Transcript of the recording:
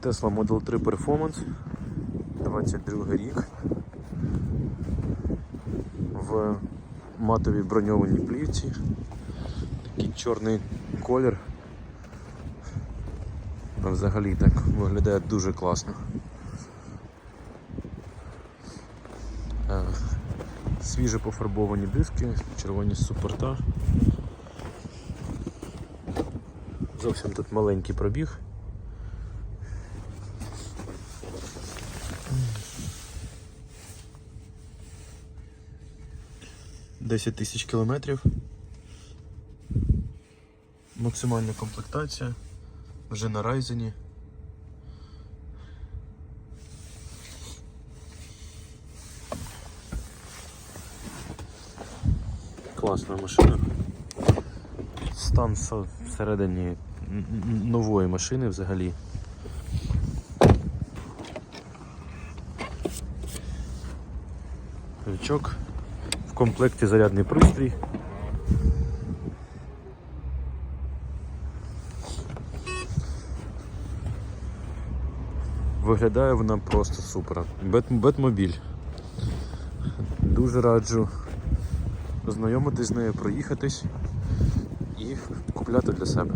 Tesla Model 3 Performance, 22 рік. В матовій броньованій плівці. Такий чорний колір. Взагалі так виглядає дуже класно. Е, Свіже пофарбовані диски, червоні супорта. Зовсім тут маленький пробіг. Десять тисяч кілометрів. Максимальна комплектація. Вже на райзені. Класна машина. Стан всередині нової машини взагалі. Крючок. В комплекті зарядний пристрій. Виглядає вона просто супер. Бет, Бетмобіль. Дуже раджу познайомитись з нею, проїхатись і купляти для себе.